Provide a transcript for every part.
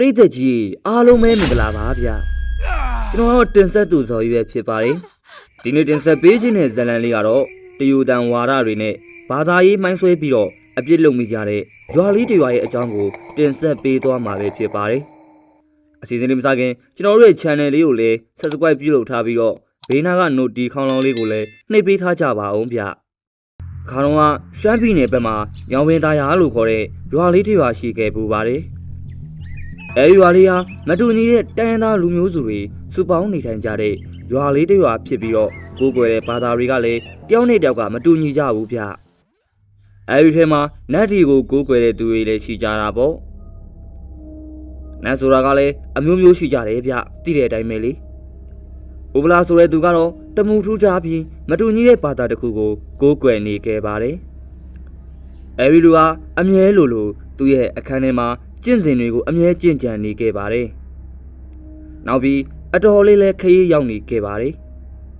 ပရိသတ်ကြီးအားလုံးပဲမင်္ဂလာပါဗျကျွန်တော်တင်ဆက်သူဇော်ရွယ်ဖြစ်ပါတယ်ဒီနေ့တင်ဆက်ပေးခြင်းတဲ့ဇာတ်လမ်းလေးကတော့တယူတန်ဝါဒတွေနဲ့ဘာသာရေးမိုင်းဆွဲပြီးတော့အပြစ်လုပ်မိကြတဲ့ရွာလေးတရွာရဲ့အကြောင်းကိုတင်ဆက်ပေးသွားမှာပဲဖြစ်ပါတယ်အစီအစဉ်လေးမစခင်ကျွန်တော်တို့ရဲ့ channel လေးကိုလည်း subscribe ပြုလုပ်ထားပြီးတော့ဘေးနားက note ခေါင်းလောင်းလေးကိုလည်းနှိပ်ပေးထားကြပါအောင်ဗျခါတော့ကရှမ်းပြည်နယ်ဘက်မှာညောင်ပင်သားရလို့ခေါ်တဲ့ရွာလေးတစ်ရွာရှိခဲ့ပူပါတယ် အဲဒီရွာလေးဟာမတူညီတဲ့တိုင်းရင်းသားလူမျိုးစုတွေစုပေါင်းနေထိုင်ကြတဲ့ရွာလေးတစ်ရွာဖြစ်ပြီးတော့ကိုယ်ကွယ်တဲ့ဘာသာတွေကလည်းတယောက်နဲ့တယောက်ကမတူညီကြဘူးဗျအဲဒီထဲမှာနတ်ဒီကိုကိုယ်ကွယ်တဲ့သူတွေလည်းရှိကြတာပေါ့နတ်ဆိုတာကလည်းအမျိုးမျိုးရှိကြတယ်ဗျသိတဲ့အတိုင်းပဲလေဥပလာဆိုတဲ့သူကတော့တမူထူးခြားပြီးမတူညီတဲ့ဘာသာတစ်ခုကိုကိုယ်ကွယ်နေခဲ့ပါတယ်အဲဒီလူဟာအမြဲလိုလိုသူ့ရဲ့အခန်းထဲမှာ ကျင့်စဉ်တွေကိုအမြဲကျင့်ကြံနေခဲ့ပါတယ်။နောက်ပြီးအတော်လေးလည်းခရီးရောက်နေခဲ့ပါတယ်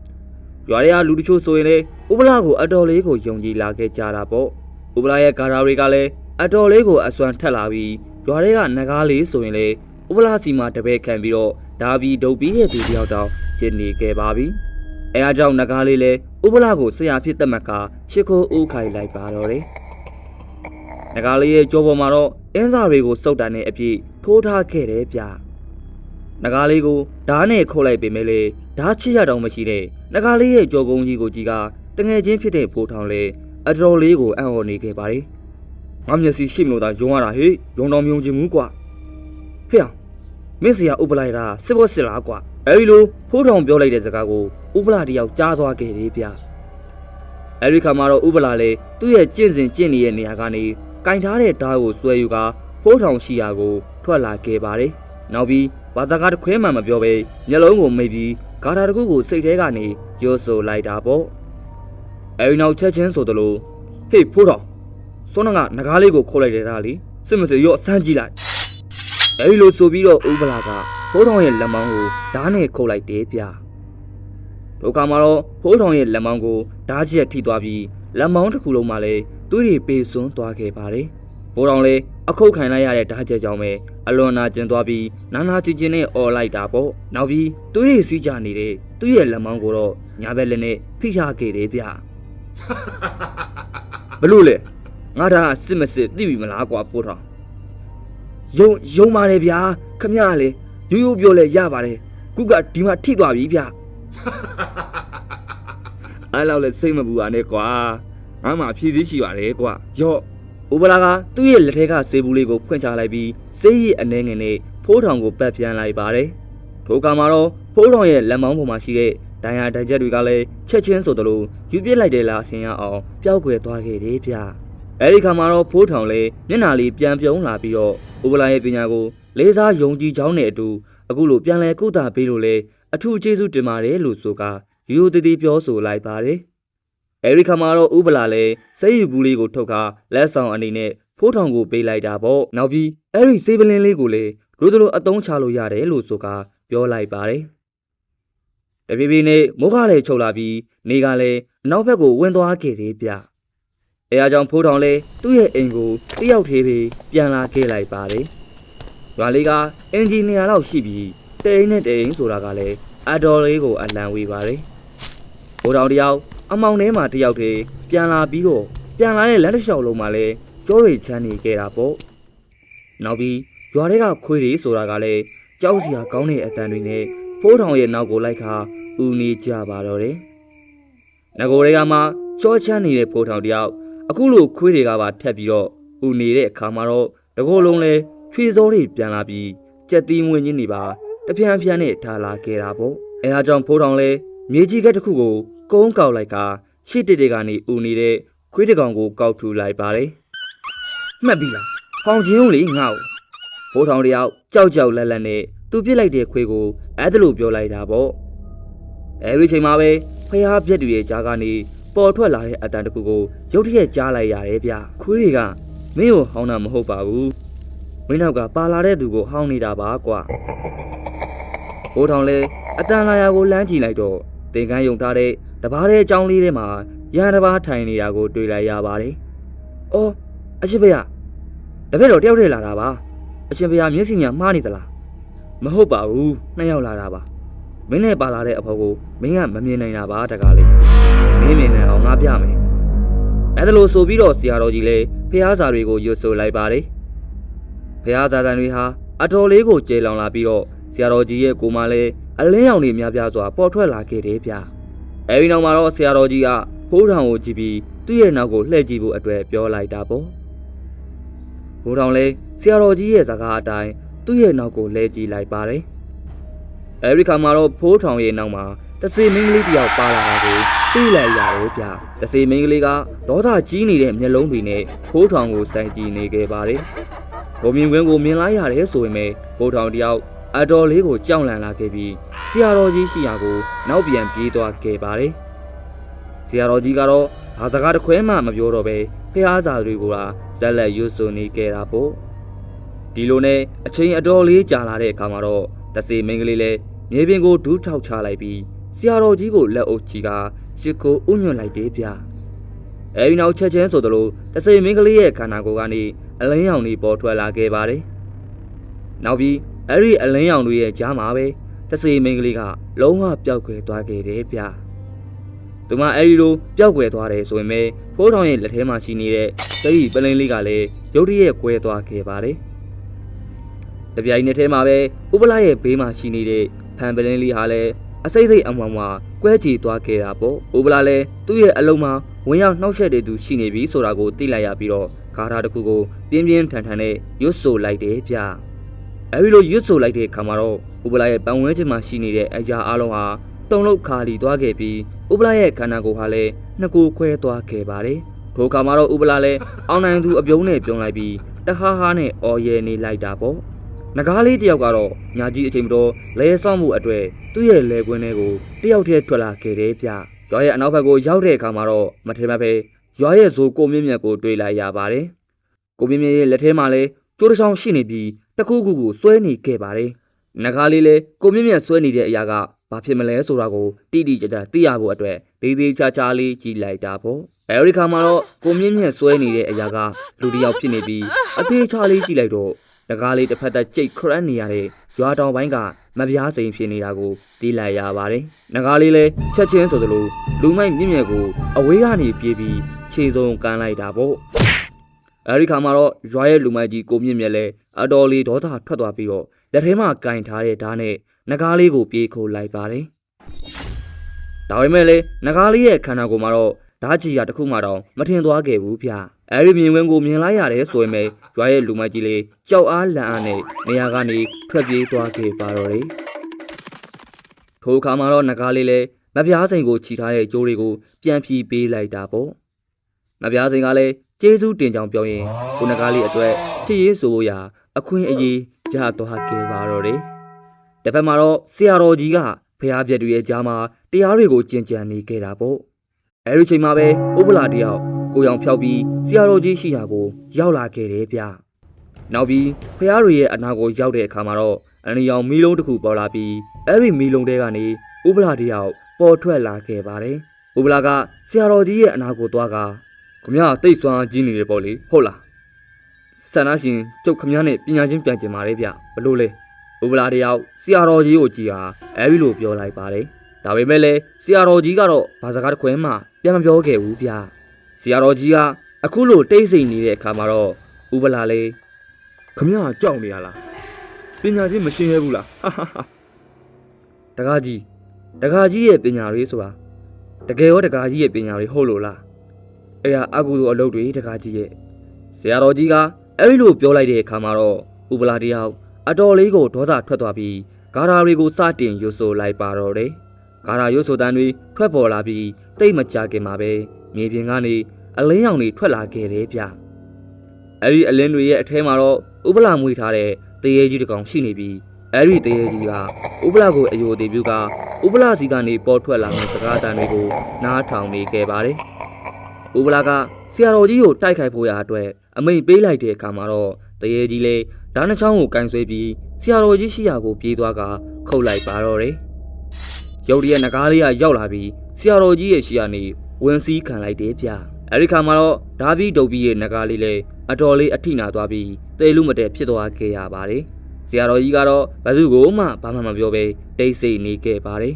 ။ရွာရဲကလူတချို့ဆိုရင်လည်းဥပလာကိုအတော်လေးကိုယုံကြည်လာခဲ့ကြတာပေါ့။ဥပလာရဲ့ဂါရာတွေကလည်းအတော်လေးကိုအစွမ်းထက်လာပြီးရွာရဲကနဂါးလေးဆိုရင်လည်းဥပလာစီမှာတပည့်ခံပြီးတော့ဒါပြီးဒုတ်ပြီးတဲ့သူတယောက်တောင်ကျင့်နေခဲ့ပါပြီ။အဲအားကြောင့်နဂါးလေးလည်းဥပလာကိုဆရာဖြစ်သက်မှတ်ကရှ िख ိုးဦးခိုင်လိုက်ပါတော့တယ်။ ငကားလေးရဲ့ကြောပေါ်မှာတော့အင်းစာတွေကိုစုပ်တန်တဲ့အပြည့်ထိုးထားခဲ့တယ်ဗျ။ငကားလေးကိုဓားနဲ့ခုတ်လိုက်ပေမဲ့လေဓားချစ်ရတောင်မရှိတဲ့ငကားလေးရဲ့ကြောကုန်းကြီးကိုကြီးကတငယ်ချင်းဖြစ်တဲ့ဖိုးထောင်လေအတော်လေးကိုအံ့ဩနေခဲ့ပါတယ်။ငါမျက်စိရှိမလို့သာယုံရတာဟေ့ယုံတော်မယုံချင်ဘူးကွာ။ဟေ့အောင်မင်းစရာဥပလိုက်တာစစ်ဖို့စစ်လားကွာ။အဲဒီလိုဖိုးထောင်ပြောလိုက်တဲ့စကားကိုဥပလာတယောက်ကြားသွားခဲ့တယ်ဗျ။အဲဒီခါမှာတော့ဥပလာလေသူ့ရဲ့ကျင့်စဉ်ကျင့်နေတဲ့နေရာကနေ ကင်ထားတဲ့ဓာတ်ကိုဆွဲယူကာဖိုးထောင်ရှိရာကို ထွက်လာခဲ့ပါတယ်။နောက်ပြီးဘာသာကတစ်ခွဲမှမပြောဘဲမျက်လုံးကိုမိတ်ပြီးဂါထာတစ်ခုကိုစိတ်ထဲကနေရိုးဆိုလိုက်တာပေါ့။အဲဒီနောက်ချက်ချင်းဆိုသလိုဟေးဖိုးထောင်စွန်းကငကားလေးကိုခိုးလိုက်တယ်ဒါလေစစ်မစစ်ရော့ဆန်းကြည့်လိုက်။အဲဒီလိုဆိုပြီးတော့ဥပလာကဖိုးထောင်ရဲ့လက်မောင်းကိုဓာတ်နဲ့ခုတ်လိုက်တယ်ဗျ။ဒုက္ခမှာတော့ဖိုးထောင်ရဲ့လက်မောင်းကိုဓာတ်ချက်ထိသွားပြီးလက်မောင်းတစ်ခုလုံးမှာလည်း သူ့တွေပေစွန်းသွားခဲ့ပါတယ်။ဘိုးတော်လည်းအခုတ်ခံလိုက်ရတဲ့ဓာတ်ချက်ကြောင့်ပဲအလွန်နာကျင်သွားပြီးနာနာကျင်ကျင်နဲ့អော်လိုက်တာပေါ့။နောက်ပြီးသူ့တွေစီးကြနေတဲ့သူ့ရဲ့လက်မောင်းကိုတော့ညာဘက်လက်နဲ့ဖိထားခဲ့တယ်ဗျ။ဘလို့လဲငါဒါအစစ်မစစ်သိပြီမလားကွာဖိုးတော်ယုံယုံပါတယ်ဗျာခမရလေရိုးရိုးပြောလဲရပါတယ်ခုကဒီမှာထိသွားပြီဗျအဲ့လောက်လဲစိတ်မပူပါနဲ့ကွာ ငါမှဖြည့်စည်းရှိပါတယ်ကွာယော့ဥပလာကသူ့ရဲ့လက်ထဲကဆေးဘူးလေးကိုဖွင့်ချလိုက်ပြီးဆေးရည်အနှဲငယ်နဲ့ဖိုးထောင်ကိုပတ်ပြန်လိုက်ပါတယ်ထိုကမှာတော့ဖိုးထောင်ရဲ့လက်မောင်းပေါ်မှာရှိတဲ့ဒဏ်ရာဒဏ်ချက်တွေကလည်းချက်ချင်းဆိုသလိုယူပစ်လိုက်တယ်လားထင်ရအောင်ပျောက်ကွယ်သွားခဲ့တယ်ဗျအဲဒီခါမှာတော့ဖိုးထောင်လည်းမျက်နှာလေးပြန်ပြုံးလာပြီးတော့ဥပလာရဲ့ပညာကိုလေးစားယုံကြည်ကြောင်းနဲ့အတူအခုလိုပြန်လဲကုသပေးလို့လေအထူးကျေးဇူးတင်ပါတယ်လို့ဆိုကရိုးရိုးသေးသေးပြောဆိုလိုက်ပါတယ် အဲဒီခါမှာတော့ဥပလာလည်းစိတ်ယူဘူးလေးကိုထုတ်ခါလက်ဆောင်အနေနဲ့ဖိုးထောင်ကိုပေးလိုက်တာပေါ့နောက်ပြီးအဲဒီစေးပလင်းလေးကိုလည်းလိုသလိုအသုံးချလို့ရတယ်လို့ဆိုကပြောလိုက်ပါတယ်တပြေးပြေးနဲ့မိုးခလည်းချုပ်လာပြီးနေကလည်းအနောက်ဘက်ကိုဝင်သွားခဲ့တယ်ဗျအဲအားကြောင့်ဖိုးထောင်လည်းသူ့ရဲ့အိမ်ကိုတယောက်သေးသေးပြန်လာခဲ့လိုက်ပါတယ်ရွာလေးကအင်ဂျင်နီယာလောက်ရှိပြီးတိန်နဲ့တိန်ဆိုတာကလည်းအတော်လေးကိုအလံဝေးပါတယ်ဖိုးထောင်တယောက် အမောင်ထဲမှာတယောက်သေးပြန်လာပြီးတော့ပြန်လာတဲ့လမ်းတစ်လျှောက်လုံးမှာလည်းကျိုးတွေချမ်းနေခဲ့တာပေါ့နောက်ပြီးရွာတွေကခွေးတွေဆိုတာကလည်းကြောက်စရာကောင်းတဲ့အတန်တွေနဲ့ဖိုးထောင်ရဲ့နောက်ကိုလိုက်ခါဦးနေကြပါတော့တယ်ငကိုတွေကမှကြောချမ်းနေတဲ့ဖိုးထောင်တယောက်အခုလိုခွေးတွေကပါထက်ပြီးတော့ဦးနေတဲ့အခါမှာတော့တကိုယ်လုံးလဲချွေစောတွေပြန်လာပြီးကြက်သီးငွေညင်းနေပါတပြန်းပြန်းနဲ့ထားလာခဲ့တာပေါ့အဲအားကြောင့်ဖိုးထောင်လဲမြေကြီးကက်တစ်ခုကို ကုန်းကောက်လိုက်ကရှစ်တစ်တွေကနေဦးနေတဲ့ခွေးတစ်ကောင်ကိုကောက်ထူလိုက်ပါတယ်မှတ်ပြီလားဟောင်ချင်းဦးလေငါ့ကိုဖိုးထောင်တယောက်ကြောက်ကြောက်လက်လက်နဲ့သူပြစ်လိုက်တဲ့ခွေးကိုအဲ့ဒါလိုပြောလိုက်တာပေါ့အဲဒီချိန်မှာပဲဖျားပြက်တွေရဲ့ကြားကနေပေါ်ထွက်လာတဲ့အတန်တစ်ခုကိုရုတ်တရက်ကြားလိုက်ရတယ်ဗျခွေးတွေကမင်းကိုဟောင်းတာမဟုတ်ပါဘူးမင်းနောက်ကပါလာတဲ့သူကိုဟောင်းနေတာပါကွာဘိုးထောင်လဲအတန်လာရာကိုလမ်းကြည့်လိုက်တော့သင်္ကန်းယုံထားတဲ့ တပားတဲ့အကြောင်းလေးထဲမှာရန်တပားထိုင်နေတာကိုတွေ့လိုက်ရပါတယ်။အော်အရှိဖေရတပည့်တော်တယောက်တည်းလာတာပါအရှင်ဘုရားမျက်စိညာမှားနေသလားမဟုတ်ပါဘူးနှစ်ယောက်လာတာပါမင်းနဲ့ပါလာတဲ့အဖေကိုမင်းကမမြင်နိုင်တာပါတကားလေးမင်းမြင်နိုင်အောင်ငါပြမယ်အဲ့ဒါလို့ဆိုပြီးတော့ဆရာတော်ကြီးလည်းဖះစာတွေကိုရွတ်ဆိုလိုက်ပါတယ်ဖះစာတန်တွေဟာအတော်လေးကိုကျေလောင်လာပြီးတော့ဆရာတော်ကြီးရဲ့ကိုယ်မလည်းအလင်းရောင်တွေများပြားစွာပေါ်ထွက်လာခဲ့တယ်ဗျ အဲဒီနောက်မှာတော့ဆရာတော်ကြီးကဖိုးထောင်ကိုကြည့်ပြီးသူ့ရဲ့နောက်ကိုလှည့်ကြည့်ဖို့အတွက်ပြောလိုက်တာပေါ့ဘိုးထောင်လည်းဆရာတော်ကြီးရဲ့စကားအတိုင်းသူ့ရဲ့နောက်ကိုလှည့်ကြည့်လိုက်ပါတယ်အဲဒီခါမှာတော့ဖိုးထောင်ရဲ့နောက်မှာတစေမင်းကလေးတစ်ယောက်ပါလာတာကိုသိလိုက်ရတယ်ဗျတစေမင်းကလေးကဒေါသကြီးနေတဲ့မျက်လုံးတွေနဲ့ဖိုးထောင်ကိုစိုက်ကြည့်နေခဲ့ပါတယ်ဘုံမြင်ကွင်းကိုမြင်လိုက်ရတယ်ဆိုရင်ပဲဖိုးထောင်တယောက် အတော်လေးကိုကြောက်လန့်လာခဲ့ပြီးဆရာတော်ကြီးရှိရာကိုနောက်ပြန်ပြေးသွားခဲ့ပါတယ်ဆရာတော်ကြီးကတော့ဘာစကားတစ်ခွဲမှမပြောတော့ပဲဖះစာတွေကိုသာဇက်လက်ရွတ်ဆိုနေခဲ့တာပေါ့ဒီလိုနဲ့အချိန်အတော်လေးကြာလာတဲ့အခါမှာတော့တစေမင်းကလေးလည်းမြေပြင်ကိုဒူးထောက်ချလိုက်ပြီးဆရာတော်ကြီးကိုလက်အုပ်ကြီးကရှစ်ကိုဥညွန့်လိုက်တယ်ဗျအဲဒီနောက်ချက်ချင်းဆိုသလိုတစေမင်းကလေးရဲ့ခန္ဓာကိုယ်ကနေအလင်းရောင်တွေပေါ်ထွက်လာခဲ့ပါတယ်နောက်ပြီး အဲ့ဒီအလင်းရောင်တွေရဲ့ကြားမှာပဲတစေမင်းကလေးကလုံးဝပျောက်ကွယ်သွားခဲ့တယ်ဗျသူမအဲ့ဒီလိုပျောက်ကွယ်သွားတယ်ဆိုရင်ပဲဖိုးထောင်ရဲ့လက်ထဲမှာရှိနေတဲ့သတိပလင်းလေးကလည်းရုတ်တရက်ကွဲသွားခဲ့ပါတယ်တပြိုင်နက်တည်းမှာပဲဥပလာရဲ့ဘေးမှာရှိနေတဲ့ဖန်ပလင်းလေးဟာလည်းအစိမ့်စိမ့်အမွားမွားကွဲချီသွားခဲ့တာပေါ့ဥပလာလည်းသူ့ရဲ့အလုံးမှာဝင်ရောက်နှောက်ယှက်တဲ့သူရှိနေပြီဆိုတာကိုသိလိုက်ရပြီးတော့ဂါထာတစ်ခုကိုပြင်းပြင်းထန်ထန်နဲ့ရွတ်ဆိုလိုက်တယ်ဗျ အဲဒီလိုရွတ်ဆိုလိုက်တဲ့အခါမှာတော့ဥပလာရဲ့ပတ်ဝန်းကျင်မှာရှိနေတဲ့အရာအလုံးဟာတုံလုံးခါလီသွားခဲ့ပြီးဥပလာရဲ့ခန္ဓာကိုယ်ဟာလည်းနှစ်ကိုယ်ခွဲသွားခဲ့ပါတယ်ထိုအခါမှာတော့ဥပလာလည်းအောင်နိုင်သူအပြုံးနဲ့ပြုံးလိုက်ပြီးတဟားဟားနဲ့အော်ရဲနေလိုက်တာပေါ့ငကားလေးတယောက်ကတော့ညာကြီးအချိန်မတော်လဲဆောင်မှုအတွေ့သူ့ရဲ့လဲကွင်းထဲကိုတယောက်တည်းထွက်လာခဲ့တယ်ဗျရွာရဲ့အနောက်ဘက်ကိုရောက်တဲ့အခါမှာတော့မထင်မှတ်ပဲရွာရဲ့ဇိုးကိုမြင့်မြတ်ကိုတွေ့လိုက်ရပါတယ်ကိုမြင့်မြတ်ရဲ့လက်ထဲမှာလည်းကျိုးတစ်ချောင်းရှိနေပြီး တခုခုကိုစွဲနေခဲ့ပါတယ်ငကားလေးလည်းကိုမြင့်မြတ်စွဲနေတဲ့အရာကဘာဖြစ်မလဲဆိုတာကိုတိတိကျကျသိရဖို့အတွက်သေးသေးချာချာလေးကြည့်လိုက်တာပေါ့အဲဒီခါမှာတော့ကိုမြင့်မြတ်စွဲနေတဲ့အရာကလူတစ်ယောက်ဖြစ်နေပြီးအသေးချာလေးကြည့်လိုက်တော့ငကားလေးတစ်ဖက်သက်ကြိတ်ခရတ်နေရတဲ့ရွာတောင်ပိုင်းကမပြားစိန်ဖြစ်နေတာကိုသိလိုက်ရပါတယ်။ငကားလေးလည်းချက်ချင်းဆိုသလိုလူမိုက်မြင့်မြတ်ကိုအဝေးကနေပြေးပြီးခြေစုံကန်လိုက်တာပေါ့။ အဲဒီခါမှာတော့ရွာရဲ့လူမိုက်ကြီးကိုမြင့်မြတ်လည်းအတော်လေးဒေါသထွက်သွားပြီးတော့လက်ထဲမှာကင်ထားတဲ့ဓာတ်နဲ့ငကားလေးကိုပြေးခိုးလိုက်ပါတယ်။ဒါပေမဲ့လည်းငကားလေးရဲ့ခန္ဓာကိုယ်မှာတော့ဓာတ်ကြီးရတစ်ခုမှတော့မထင်သွားခဲ့ဘူးဗျ။အဲဒီမြင်ကွင်းကိုမြင်လိုက်ရတယ်ဆိုရင်ပဲရွာရဲ့လူမိုက်ကြီးလေးကြောက်အားလန့်အားနဲ့နေရာကနေထွက်ပြေးသွားခဲ့ပါတော့တယ်။ထိုအခါမှာတော့ငကားလေးလည်းမပြားစိန်ကိုခြိထားတဲ့ကြိုးတွေကိုပြန်ဖြီးပေးလိုက်တာပေါ့။ မပြားစိန်ကလည်းကျေးဇူးတင်ကြောင်ပြောရင်ကိုငကားလေးအတွက်ချစ်ရေးဆိုရာအခွင့်အရေးရသွားခဲ့ပါတော့တယ်။တစ်ဖက်မှာတော့ဆရာတော်ကြီးကဖျားပြက်တွေရဲ့ကြားမှာတရားတွေကိုကြင်ကြံနေခဲ့တာပေါ့။အဲဒီချိန်မှာပဲဥပလာတယောက်ကိုရောင်ဖြောက်ပြီးဆရာတော်ကြီးရှိရာကိုရောက်လာခဲ့တယ်ဗျ။နောက်ပြီးဖျားတွေရဲ့အနာကိုရောက်တဲ့အခါမှာတော့အနီရောင်မီးလုံးတစ်ခုပေါ်လာပြီးအဲ့ဒီမီးလုံးတဲကနေဥပလာတယောက်ပေါ်ထွက်လာခဲ့ပါတယ်။ဥပလာကဆရာတော်ကြီးရဲ့အနာကိုသွားက ခမရတိတ်ဆွမ်းကြီးနေတယ်ပေါ့လေဟုတ်လား။ဆန္ဒရှင်ကျုပ်ခမရနဲ့ပညာချင်းပြန်ကျင်ပါတယ်ဗျဘလို့လဲ။ဥပလာတယောက်ဆရာတော်ကြီးကိုကြည်ဟာအဲ့ဒီလိုပြောလိုက်ပါတယ်။ဒါပေမဲ့လည်းဆရာတော်ကြီးကတော့ဘာစကားတစ်ခွဲမှပြန်မပြောခဲ့ဘူးဗျ။ဆရာတော်ကြီးကအခုလိုတိတ်ဆိတ်နေတဲ့အခါမှာတော့ဥပလာလေးခမရကြောက်နေရလားပညာချင်းမရှင်းရဘူးလားဟာဟာဟာတကားကြီးတကားကြီးရဲ့ပညာရေးဆိုတာတကယ်ရောတကားကြီးရဲ့ပညာရေးဟုတ်လို့လား အဲ့ဒါအကုသိုလ်အလုပ်တွေတကားကြီးရဲ့ဆရာတော်ကြီးကအဲ့ဒီလိုပြောလိုက်တဲ့အခါမှာတော့ဥပလာတယောက်အတော်လေးကိုဒေါသထွက်သွားပြီးဂါရာတွေကိုစတင်ရွတ်ဆိုလိုက်ပါတော့တယ်ဂါရာရွတ်ဆိုတန်းတွေထွက်ပေါ်လာပြီးတိတ်မကြခင်မှာပဲမြေပြင်ကနေအလင်းရောင်တွေထွက်လာခဲ့တယ်ဗျအဲ့ဒီအလင်းတွေရဲ့အထဲမှာတော့ဥပလာမွေထားတဲ့တရေကြီးတစ်ကောင်ရှိနေပြီးအဲ့ဒီတရေကြီးကဥပလာကိုအယိုသေးပြုကဥပလာစီကနေပေါ်ထွက်လာတဲ့စကားတန်တွေကိုနားထောင်နေခဲ့ပါတယ် ဥပလာကဆရာတော်ကြီးကိုတိုက်ခိုက်ဖို့ရာအတွက်အမိန်ပေးလိုက်တဲ့အခါမှာတော့တရေကြီးလည်းဓာတ်နှချောင်းကိုကင်ဆွဲပြီးဆရာတော်ကြီးရှိရာကိုပြေးသွားကခုတ်လိုက်ပါတော့တယ်ရုတ်တရက်ငကားလေးကရောက်လာပြီးဆရာတော်ကြီးရဲ့ရှိရာနေဝင်စည်းခံလိုက်တယ်ဗျအဲ့ဒီခါမှာတော့ဓာဘီဒုတ်ဘီရဲ့ငကားလေးလည်းအတော်လေးအထိနာသွားပြီးတသေလူမတဲဖြစ်သွားခဲ့ရပါတယ်ဆရာတော်ကြီးကတော့ဘယ်သူကိုမှဘာမှမပြောဘဲတိတ်ဆိတ်နေခဲ့ပါတယ်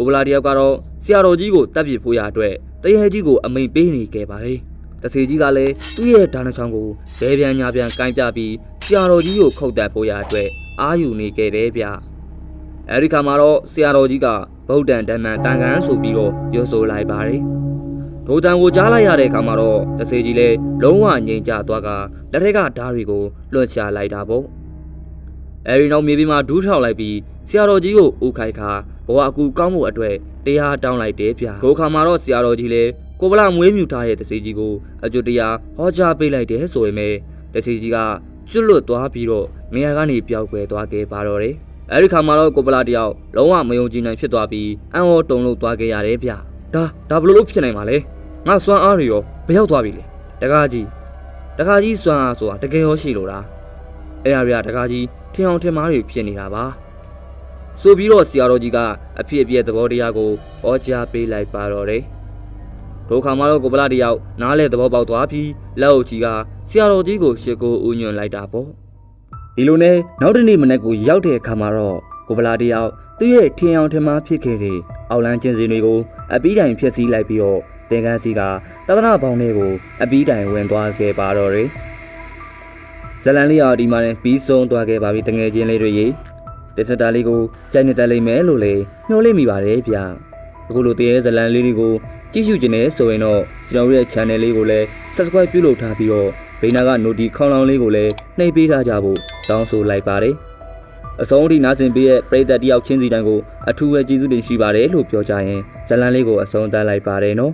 ဥပလာတယောက်ကတော့ဆရာတော်ကြီးကိုတပ်ပစ်ဖို့ရအတွက် တရေကြီးကိုအမိန်ပေးနေခဲ့ပါတယ်တဆေကြီးကလည်းသူ့ရဲ့ဒါနချောင်းကိုဘဲပြန်ညာပြန်ကိုင်းပြပြီးဆရာတော်ကြီးကိုခုတ်တက်ဖို့ရအတွက်အာယူနေခဲ့တယ်ဗျအဲဒီခါမှာတော့ဆရာတော်ကြီးကဗုဒ္ဓံဓမ္မံတန်ခမ်းဆိုပြီးတော့ရွဆိုလိုက်ပါတယ်ဒိုတန်ကိုကြားလိုက်ရတဲ့အခါမှာတော့တဆေကြီးလည်းလုံးဝငြိမ်ချသွားကလက်ထက်ကဓာတ်တွေကိုလွှတ်ချလိုက်တာပေါ့ အဲဒီနောက်မြေပြင်မှာဒူးထောက်လိုက်ပြီးဆရာတော်ကြီးကိုဦးခိုက်ခါဘဝအကူကောင်းဖို့အတွက်တရားတောင်းလိုက်တယ်ဗျဒိုခါမှာတော့ဆရာတော်ကြီးလည်းကိုဗလာမွေးမြူထားတဲ့တဆေကြီးကိုအကျွတ်တရားဟောကြားပေးလိုက်တယ်ဆိုပေမဲ့တဆေကြီးကကျွတ်လွတ်သွားပြီးတော့နေရာကနေပျောက်ကွယ်သွားခဲ့ပါတော့တယ်အဲဒီခါမှာတော့ကိုဗလာတယောက်လုံးဝမယုံကြည်နိုင်ဖြစ်သွားပြီးအံ့ဩတုန်လှုပ်သွားခဲ့ရတယ်ဗျဒါဒါဘယ်လိုလုပ်ဖြစ်နိုင်မှာလဲငါစွမ်းအားတွေရောဘယ်ရောက်သွားပြီလဲတကားကြီးတကားကြီးစွမ်းအားဆိုတာတကယ်ရောရှိလို့လားအဲ့ဒါဗျတကားကြီး ထင်အောင်ထင်မှားတွေဖြစ်နေတာပါဆိုပြီးတော့ဆရာတော်ကြီးကအဖြစ်အပျက်သဘောတရားကိုဟောကြားပေးလိုက်ပါတော့တယ်ဒုက္ခမှာတော့ကိုဗလာတယောက်နားလေသဘောပေါက်သွားပြီးလက်အုပ်ကြီးကဆရာတော်ကြီးကိုရှ िख ိုးဦးညွန့်လိုက်တာပေါ့ဒီလိုနဲ့နောက်တနေ့မနေ့ကိုရောက်တဲ့အခါမှာတော့ကိုဗလာတယောက်သူ့ရဲ့ထင်အောင်ထင်မှားဖြစ်ခဲ့တဲ့အောက်လန်းကျင်စင်တွေကိုအပီးတိုင်ဖျက်ဆီးလိုက်ပြီးတော့တင်ကန်းစီကတသနာပေါင်းတွေကိုအပီးတိုင်ဝင်သွားခဲ့ပါတော့တယ် ဇလန်လေးအားဒီမှာနဲ့ပြီးဆုံးသွားခဲ့ပါပြီတငယ်ချင်းလေးတွေရေတစ်စတာလေးကိုကြိုက်နေတတ်လိမ့်မယ်လို့လေညှို့လိမ့်မိပါတယ်ဗျအခုလိုတရေဇလန်လေးတွေကိုကြည့်ရှုခြင်းနဲ့ဆိုရင်တော့ကျွန်တော်တို့ရဲ့ channel လေးကိုလည်း subscribe ပြုလုပ်ထားပြီးတော့ဘေးနားက notification ခေါင်းလောင်းလေးကိုလည်းနှိပ်ပေးထားကြဖို့တောင်းဆိုလိုက်ပါတယ်အဆုံးထိနားဆင်ပေးရဲ့ပရိသတ်တယောက်ချင်းစီတိုင်းကိုအထူးပဲကျေးဇူးတင်ရှိပါတယ်လို့ပြောကြရင်ဇလန်လေးကိုအဆုံးသတ်လိုက်ပါတယ်နော်